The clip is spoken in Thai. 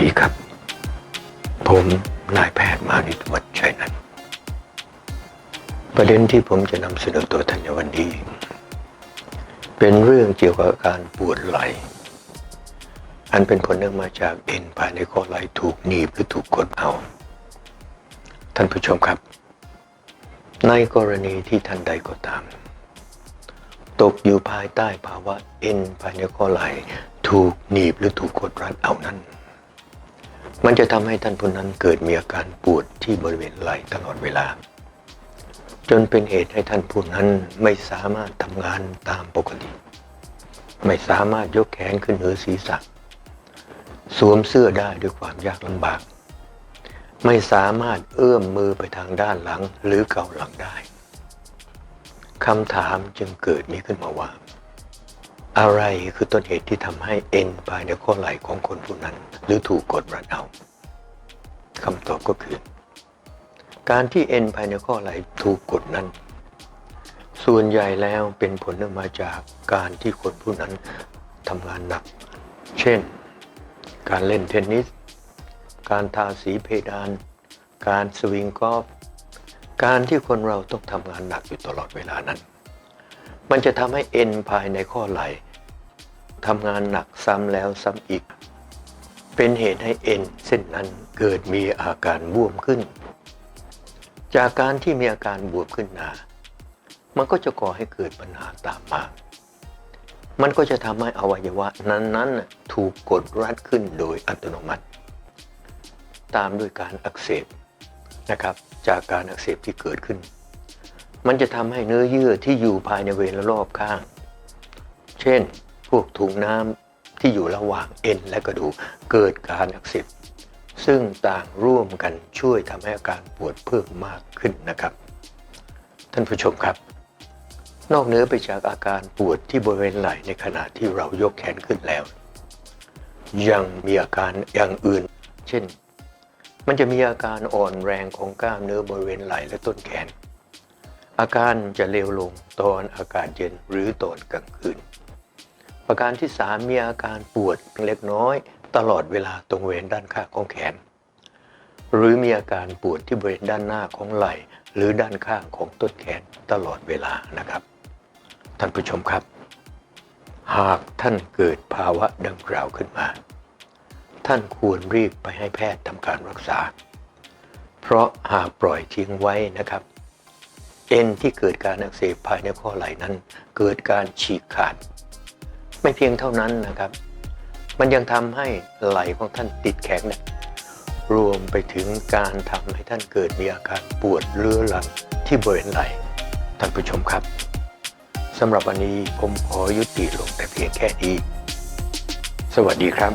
ดีครับ ผมนายแพทย์มานิตวัชชัยนันท์ประเด็นที่ผมจะนำเสนอตัวท่านในวันนี้ เป็นเรื่องเกี่ยวกับการปวดไหล่อันเป็นผลเนื่องมาจากเอ็นภายในข้อไหล่ถูกหนีบหรือถูกกดเอา ท่านผู้ชมครับ ในกรณีที่ท่านใดก็ตาม ตกอยู่ภายใต้ภาวะเอ็นภายในข้อไหล่ถูกหนีบหรือถูกกดรัดเอานั้น มันจะทำให้ท่านผู้นั้นเกิดมีอาการปวดที่บริเวณไหล่ตลอดเวลา จนเป็นเหตุให้ท่านผู้นั้นไม่สามารถทำงานตามปกติ ไม่สามารถยกแขนขึ้นเหนือศีรษะ สวมเสื้อได้ด้วยความยากลำบาก ไม่สามารถเอื้อมมือไปทางด้านหลังหรือเกาหลังได้คำถามจึงเกิดนี้ขึ้นมาว่า อะไรคือต้นเหตุที่ทำให้เอ็นภายในข้อไหล่ของคนผู้นั้น หรือถูกกดรัดเอาคำตอบก็คือ การที่เอ็นภายในข้อไหล่ถูกกดนั้น ส่วนใหญ่แล้วเป็นผลเนื่องมาจากการที่คนผู้นั้นทำงานหนัก เช่น การเล่นเทนนิส การทาสีเพดาน การสวิงกอล์ฟการที่คนเราต้องทำงานหนักอยู่ตลอดเวลานั้น มันจะทำให้เอ็นภายในข้อไหล่ ทำงานหนักซ้ำแล้วซ้ำอีก เป็นเหตุให้เอ็นเส้นนั้นเกิดมีอาการบวมขึ้น จากการที่มีอาการบวมขึ้นหนามันก็จะก่อให้เกิดปัญหาตามมา มันก็จะทำให้อวัยวะนั้นๆ ถูกกดรัดขึ้นโดยอัตโนมัติ ตามด้วยการอักเสบนะครับ จากการอักเสบที่เกิดขึ้น มันจะทำให้เนื้อเยื่อที่อยู่ภายในเวลรอบข้าง เช่น พวกถุงน้ำที่อยู่ระหว่างเอ็นและกระดูกเกิดการอักเสบซึ่งต่างร่วมกันช่วยทำให้อาการปวดเพิ่มมากขึ้นนะครับ ท่านผู้ชมครับ นอกเหนือไปจากอาการปวดที่บริเวณไหล่ในขณะที่เรายกแขนขึ้นแล้ว ยังมีอาการอย่างอื่น เช่น มันจะมีอาการอ่อนแรงของกล้ามเนื้อบริเวณไหล่และต้นแขน อาการจะเลวลงตอนอากาศเย็นหรือตอนกลางคืน ประการที่สามมีอาการปวดเล็กน้อย ตลอดเวลาตรงเวณด้านข้างของแขน หรือมีอาการปวดที่บริเวณด้านหน้าของไหล่ หรือด้านข้างของต้นแขนตลอดเวลานะครับ ท่านผู้ชมครับ หากท่านเกิดภาวะดังกล่าวขึ้นมา ท่านควรรีบไปให้แพทย์ทำการรักษา เพราะหากปล่อยทิ้งไว้นะครับเอ็นที่เกิดการอักเสบภายในข้อไหล่นั้น เกิดการฉีกขาด ไม่เพียงเท่านั้นนะครับ มันยังทำให้ไหลของท่านติดแข็งเนี่ยรวมไปถึงการทำให้ท่านเกิดมีอาการปวดเรื้อรังที่บริเวณไหล่ท่านผู้ชมครับสำหรับวันนี้ผมขอยุติลงแต่เพียงแค่นี้ สวัสดีครับ